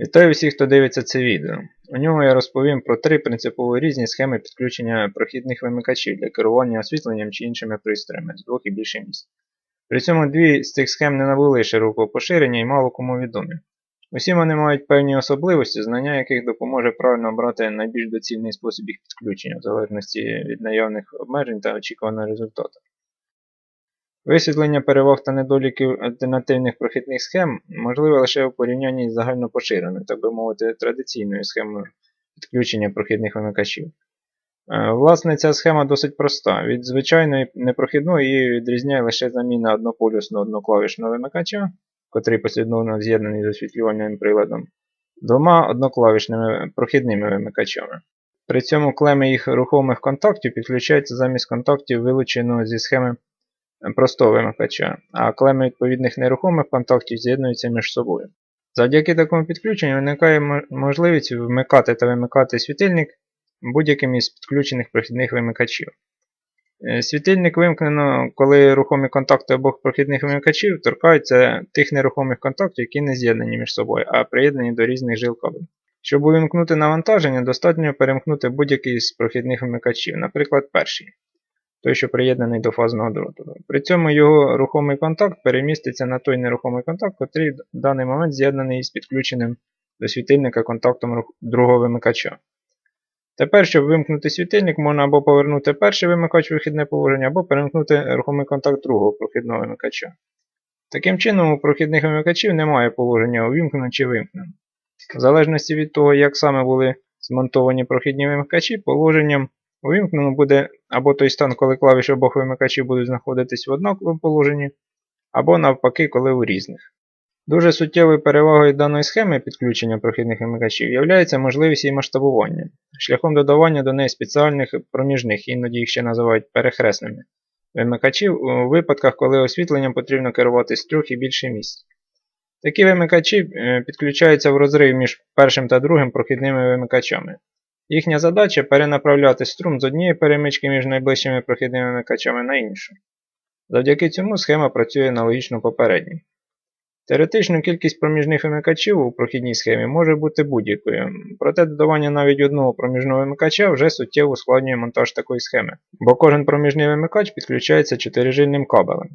Вітаю всіх, хто дивиться це відео. У ньому я розповім про три принципово різні схеми підключення прохідних вимикачів для керування освітленням чи іншими пристроями з двох і більше місць. При цьому дві з цих схем не набули широкого поширення і мало кому відомі. Усі вони мають певні особливості, знання яких допоможе правильно обрати найбільш доцільний спосіб їх підключення, в залежності від наявних обмежень та очікуваного результату. Висвітлення переваг та недоліків альтернативних прохідних схем можливе лише у порівнянні з загальнопоширеною, так би мовити, традиційною схемою підключення прохідних вимикачів. Е, Власне, ця схема досить проста. Від звичайної непрохідної її відрізняє лише заміна однополюсного одноклавішного вимикача, котрий послідовно з'єднаний з освітлювальним приладом, двома одноклавішними прохідними вимикачами. При цьому клеми їх рухомих контактів підключаються замість контактів, вилученого зі схеми простого вимикача, а клеми відповідних нерухомих контактів з'єднуються між собою. Завдяки такому підключенню виникає можливість вмикати та вимикати світильник будь-яким із підключених прохідних вимикачів. Е, Світильник вимкнено, коли рухомі контакти обох прохідних вимикачів торкаються тих нерухомих контактів, які не з'єднані між собою, а приєднані до різних жил кабелів. Щоб увімкнути навантаження, достатньо перемкнути будь-який з прохідних вимикачів, наприклад, перший той, що приєднаний до фазного дроту. При цьому його рухомий контакт переміститься на той нерухомий контакт, який в даний момент з'єднаний з підключеним до світильника контактом другого вимикача. Тепер, щоб вимкнути світильник, можна або повернути перший вимикач вихідне положення, або перемкнути рухомий контакт другого прохідного вимикача. Таким чином, у прохідних вимикачів немає положення увімкнено чи вимкнено. В залежності від того, як саме були змонтовані прохідні вимикачі, положенням Увімкнено буде або той стан, коли клавіші обох вимикачів будуть знаходитись в однаковому положенні, або навпаки, коли у різних. Дуже суттєвою перевагою даної схеми підключення прохідних вимикачів є можливість її масштабування, шляхом додавання до неї спеціальних проміжних, іноді їх ще називають перехресними, вимикачів у випадках, коли освітленням потрібно керувати з трьох і більше місць. Такі вимикачі е, підключаються в розрив між першим та другим прохідними вимикачами. Їхня задача перенаправляти струм з однієї перемички між найближчими прохідними вимикачами на іншу. Завдяки цьому схема працює аналогічно попередній. Теоретично кількість проміжних вимикачів у прохідній схемі може бути будь-якою, проте додавання навіть одного проміжного вимикача вже суттєво ускладнює монтаж такої схеми, бо кожен проміжний вимикач підключається чотирижильним кабелем.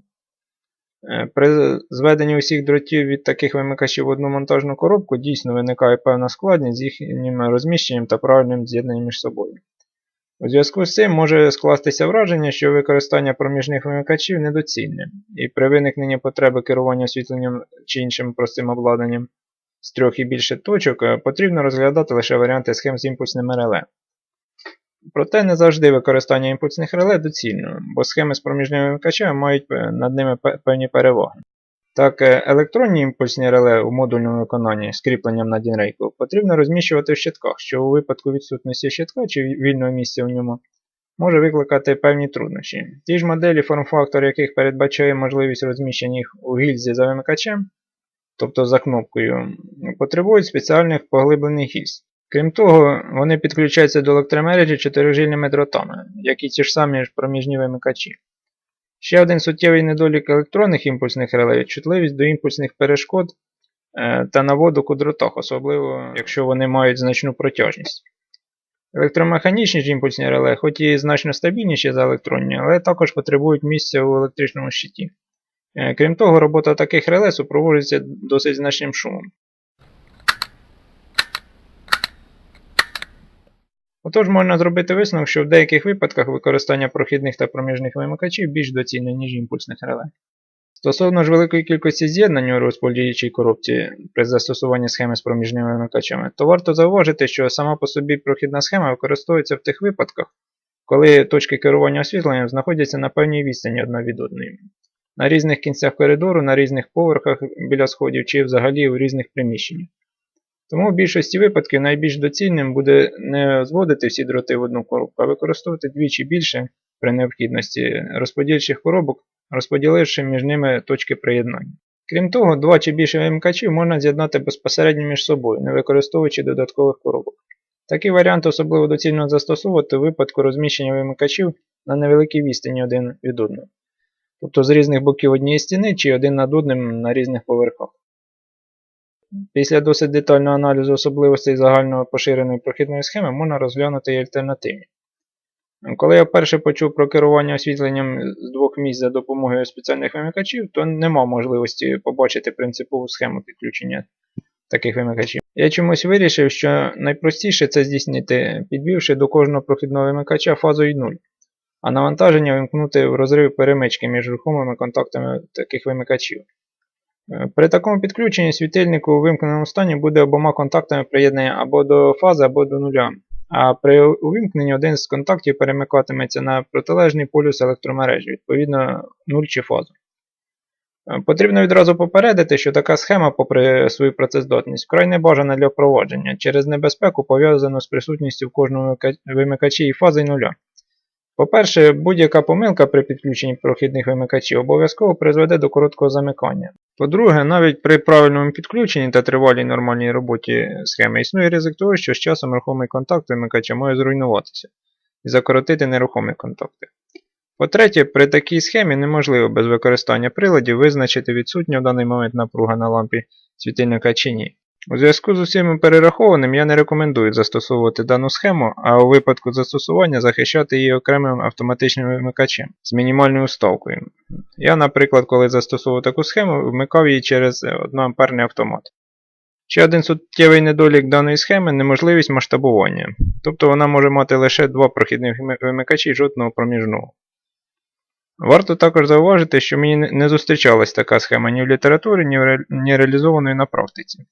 Е, При зведенні усіх дротів від таких вимикачів в одну монтажну коробку дійсно виникає певна складність з їхнім розміщенням та правильним з'єднанням між собою. У зв'язку з цим може скластися враження, що використання проміжних вимикачів недоцільне, і при виникненні потреби керування освітленням чи іншим простим обладнанням з трьох і більше точок е, потрібно розглядати лише варіанти схем з імпульсними реле. Проте не завжди використання імпульсних реле доцільно, бо схеми з проміжними вимикачами мають е, над ними певні переваги. Так, е, електронні імпульсні реле у модульному виконанні з кріпленням на дінрейку потрібно розміщувати в щитках, що у випадку відсутності щитка чи вільного місця у ньому може викликати певні труднощі. Ті ж моделі, форм-фактор яких передбачає можливість розміщення їх у гільзі за вимикачем, тобто за кнопкою, потребують спеціальних поглиблених гільз. Крім того, вони підключаються до електромережі чотирижильними дротами, як і ті ж самі проміжні вимикачі. Ще один суттєвий недолік електронних імпульсних реле – чутливість до імпульсних перешкод е, та наводок у дротах, особливо якщо вони мають значну протяжність. Електромеханічні ж імпульсні реле, хоч і значно стабільніші за електронні, але також потребують місця у електричному щиті. Е, Крім того, робота таких реле супроводжується досить значним шумом. Отож можна зробити висновок, що в деяких випадках використання прохідних та проміжних вимикачів більш доцільне, ніж імпульсних реле. Стосовно ж великої кількості з'єднань у розподілючій коробці при застосуванні схеми з проміжними вимикачами, то варто зауважити, що сама по собі прохідна схема використовується в тих випадках, коли точки керування освітленням знаходяться на певній відстані одна від одної. На різних кінцях коридору, на різних поверхах біля сходів чи взагалі у різних приміщеннях. Тому в більшості випадків найбільш доцільним буде не зводити всі дроти в одну коробку, а використовувати двічі більше при необхідності розподільчих коробок, розподіливши між ними точки приєднання. Крім того, два чи більше вимикачів можна з'єднати безпосередньо між собою, не використовуючи додаткових коробок. Такий варіант особливо доцільно застосовувати у випадку розміщення вимикачів на невеликій відстані один від одного, тобто з різних боків однієї стіни чи один над одним на різних поверхах. Після досить детального аналізу особливостей загального поширеної прохідної схеми можна розглянути і альтернативні. Коли я вперше почув про керування освітленням з двох місць за допомогою спеціальних вимикачів, то не мав можливості побачити принципову схему підключення таких вимикачів. Я чомусь вирішив, що найпростіше це здійснити, підвівши до кожного прохідного вимикача фазою 0, а навантаження вимкнути в розрив перемички між рухомими контактами таких вимикачів. Е, При такому підключенні світильник у вимкненому стані буде обома контактами приєднаний або до фази, або до нуля. А при увімкненні один з контактів перемикатиметься на протилежний полюс електромережі, відповідно 0 чи фазу. Е, Потрібно відразу попередити, що така схема, попри свою працездатність, вкрай не бажана для впровадження через небезпеку, пов'язану з присутністю в кожному вимикачі і фази нуля. По-перше, будь-яка помилка при підключенні прохідних вимикачів обов'язково призведе до короткого замикання. По-друге, навіть при правильному підключенні та тривалій нормальній роботі схеми існує ризик того, що з часом рухомий контакт вимикача може зруйнуватися і закоротити нерухомі контакти. По-третє, при такій схемі неможливо без використання приладів визначити відсутню в даний момент напруга на лампі світильника чи ні. У зв'язку з усім перерахованим я не рекомендую застосовувати дану схему, а у випадку застосування захищати її окремим автоматичним вимикачем з мінімальною уставкою. Я, наприклад, коли застосовував таку схему, вмикав її через 1 А автомат. Ще один суттєвий недолік даної схеми неможливість масштабування, тобто вона може мати лише два прохідних вимикачі жодного проміжного. Варто також зауважити, що мені не- зустрічалась така схема ні в літературі, ні реалізованої на практиці.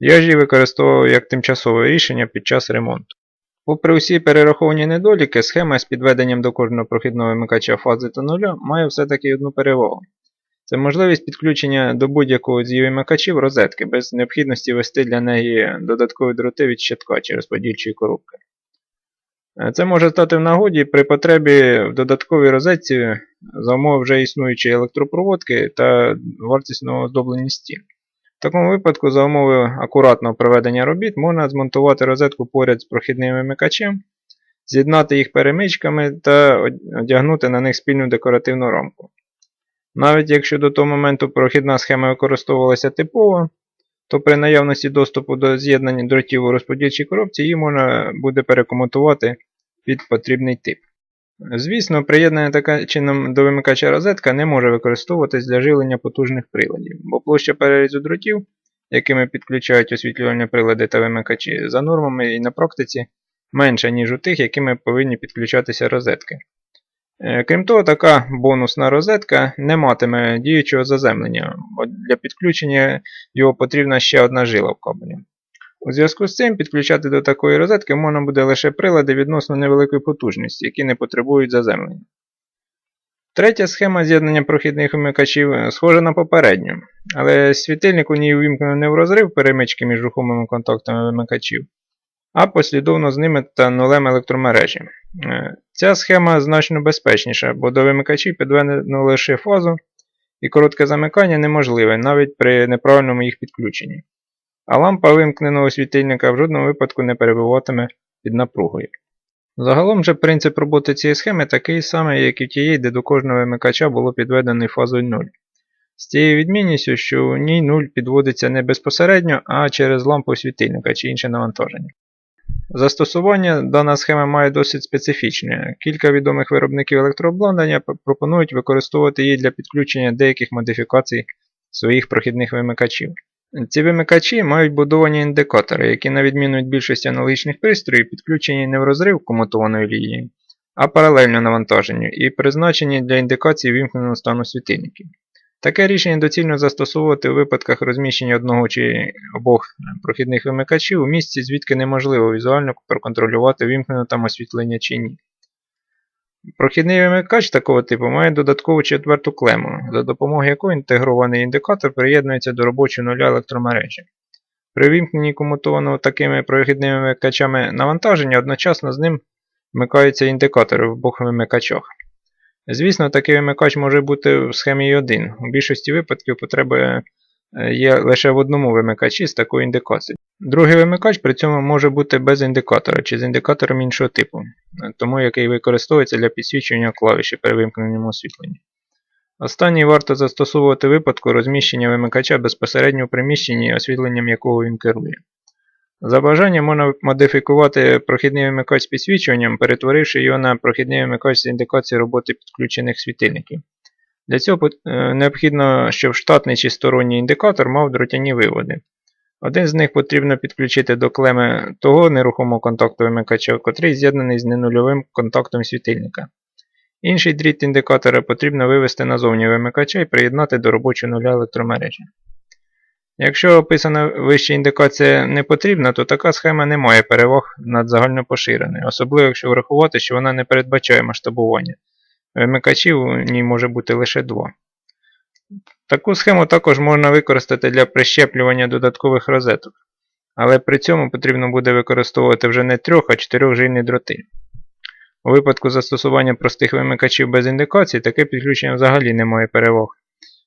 Я ж її використовував як тимчасове рішення під час ремонту. Попри усі перераховані недоліки, схема з підведенням до кожного прохідного вимикача фази та нуля має все-таки одну перевагу. Це можливість підключення до будь-якого з її вимикачів розетки без необхідності вести для неї додаткові дроти від щитка чи розподільчої коробки. Це може стати в нагоді при потребі в додатковій розетці за умови вже існуючої електропроводки та вартісного оздоблення стін. Такому випадку, за умови акуратного проведення робіт, можна змонтувати розетку поряд з прохідним вимикачем, з'єднати їх перемичками та одягнути на них спільну декоративну рамку. Навіть якщо до того моменту прохідна схема використовувалася типово, то при наявності доступу до з'єднання дротів у розподільчій коробці її можна буде перекомутувати під потрібний тип. Звісно, приєднання таким чином до вимикача розетка не може використовуватись для живлення потужних приладів, бо площа перерізу дротів, якими підключають освітлювальні прилади та вимикачі, за нормами і на практиці менша, ніж у тих, якими повинні підключатися розетки. Е, Крім того, така бонусна розетка не матиме діючого заземлення, бо для підключення його потрібна ще одна жила в кабелі. У зв'язку з цим підключати до такої розетки можна буде лише прилади відносно невеликої потужності, які не потребують заземлення. Третя схема з'єднання прохідних вимикачів е, схожа на попередню, але світильник у ній увімкнено не в розрив перемички між рухомими контактами вимикачів, а послідовно з ними та нулем електромережі. Е, Ця схема значно безпечніша, бо до вимикачів підведено лише фазу, і коротке замикання неможливе навіть при неправильному їх підключенні. А лампа вимкненого світильника в жодному випадку не перебуватиме під напругою. Загалом же принцип роботи цієї схеми такий самий, як і в тієї, де до кожного вимикача було підведено фазою 0. З тією відмінністю, що у ній 0 підводиться не безпосередньо, а через лампу світильника чи інше навантаження. Застосування дана схема має досить специфічне. Кілька відомих виробників електрообладнання пропонують використовувати її для підключення деяких модифікацій своїх прохідних вимикачів. Ці вимикачі мають будовані індикатори, які, на відміну від більшості аналогічних пристроїв, підключені не в розрив комутованої лінії, а паралельно навантаженню і призначені для індикації вімкненого стану світильників. Таке рішення доцільно застосовувати у випадках розміщення одного чи обох прохідних вимикачів у місці, звідки неможливо візуально проконтролювати вімкнене там освітлення чи ні. Прохідний вимикач такого типу має додаткову четверту клему, за допомогою якої інтегрований індикатор приєднується до робочого нуля електромережі. При вімкненні комутованого такими прохідними вимикачами навантаження одночасно з ним вмикаються індикатори в обох вимикачах. Звісно, такий вимикач може бути в схемі і один. У більшості випадків потреба е, є лише в одному вимикачі з такою індикацією. Другий вимикач при цьому може бути без індикатора чи з індикатором іншого типу, е, тому який використовується для підсвічування клавіші при вимкненому освітленні. Останній варто застосовувати випадку розміщення вимикача безпосередньо в приміщенні, освітленням якого він керує. За бажанням можна модифікувати прохідний вимикач з підсвічуванням, перетворивши його на прохідний вимикач з індикацією роботи підключених світильників. Для цього е, необхідно, щоб штатний чи сторонній індикатор мав дротяні виводи. Один з них потрібно підключити до клеми того нерухомого контакту вимикача, котрий з'єднаний з ненульовим контактом світильника. Інший дріт індикатора потрібно вивести назовні вимикача і приєднати до робочого нуля електромережі. Якщо описана вища індикація не потрібна, то така схема не має переваг над загальнопоширеною, особливо якщо врахувати, що вона не передбачає масштабування. Вимикачів у ній може бути лише два. Таку схему також можна використати для прищеплювання додаткових розеток, але при цьому потрібно буде використовувати вже не трьох, а чотирьохжильні дроти. У випадку застосування простих вимикачів без індикацій, таке підключення взагалі не має переваг.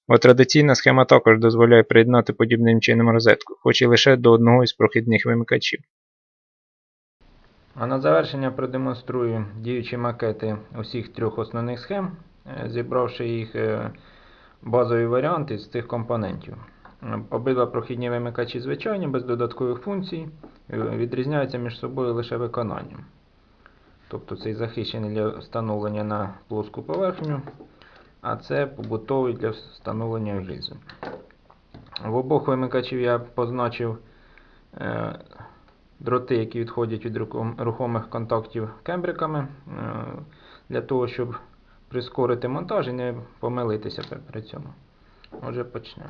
Бо традиційна схема також дозволяє приєднати подібним чином розетку, хоч і лише до одного із прохідних вимикачів. А на завершення продемонструю діючі макети усіх трьох основних схем, е, зібравши їх е, базові варіанти з цих компонентів. Обидва прохідні вимикачі звичайні, без додаткових функцій, е, відрізняються між собою лише виконанням. Тобто цей захищений для встановлення на плоску поверхню, а це побутовий для встановлення в гільзу. В обох вимикачів я позначив дроти, які відходять від рухомих контактів кембриками, е, для того, щоб прискорити монтаж і не помилитися при- цьому. Отже, почнемо.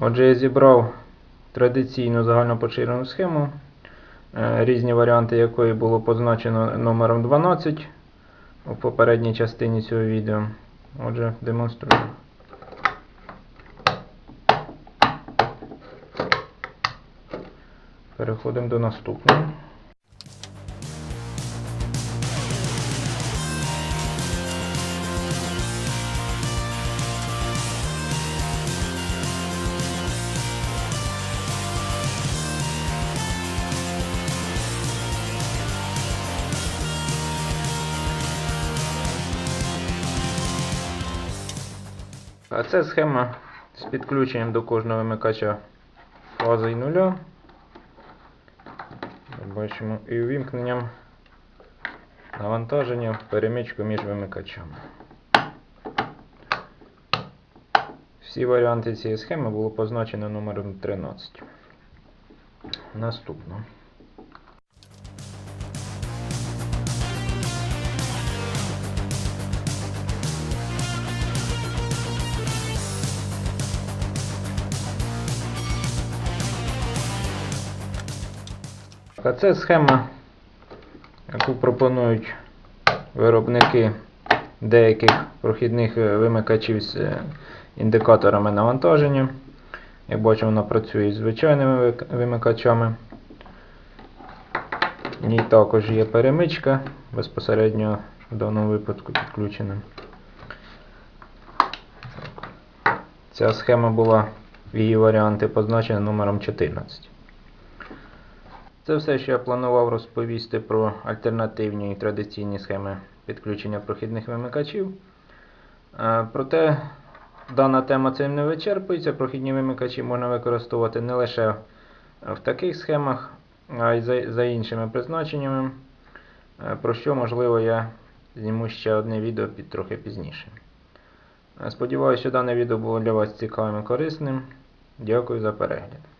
Отже, я зібрав традиційну загальнопоширену схему, різні варіанти якої було позначено номером 12 у попередній частині цього відео. Отже, демонструю. Переходимо до наступного. А це схема з підключенням до кожного вимикача фази і нуля. Бачимо і увімкненням навантаження в перемичку між вимикачами. Всі варіанти цієї схеми було позначено номером 13. Наступно. А це схема, яку пропонують виробники деяких прохідних е, вимикачів з е, індикаторами навантаження. Як бачимо, вона працює з звичайними вимикачами. В ній також є перемичка, безпосередньо в даному випадку підключена. Ця схема була в її варіанти позначена номером 14. Це все, що я планував розповісти про альтернативні і традиційні схеми підключення прохідних вимикачів. Е, Проте дана тема цим не вичерпується. Прохідні вимикачі можна використовувати не лише в таких схемах, а й за, іншими призначеннями, е, про що, можливо, я зніму ще одне відео під трохи пізніше. Е, Сподіваюся, що дане відео було для вас цікавим і корисним. Дякую за перегляд.